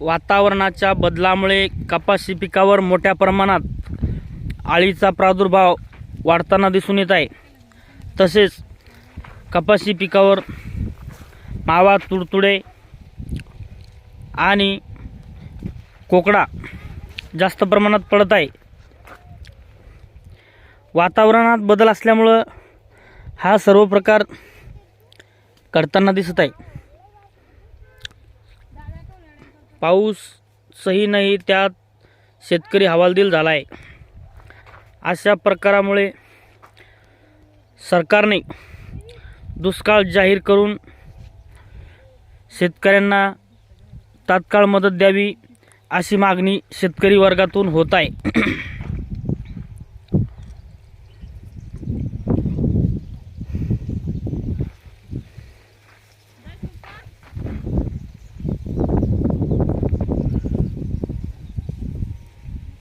वातावरणाच्या बदलामुळे कपाशी पिकावर मोठ्या प्रमाणात आळीचा प्रादुर्भाव वाढताना दिसून येत आहे. तसेच कपाशी पिकावर मावा तुडतुडे आणि कोकडा जास्त प्रमाणात पडत आहे. वातावरणात बदल असल्यामुळं हा सर्व प्रकार करताना दिसत आहे. पाऊस सही नाही त्यात शेतकरी हवालदिल झाला आहे अशा प्रकारामुळे सरकारने दुष्काळ जाहीर करून शेतकऱ्यांना तात्काळ मदत द्यावी अशी मागणी शेतकरी वर्गातून होत आहे.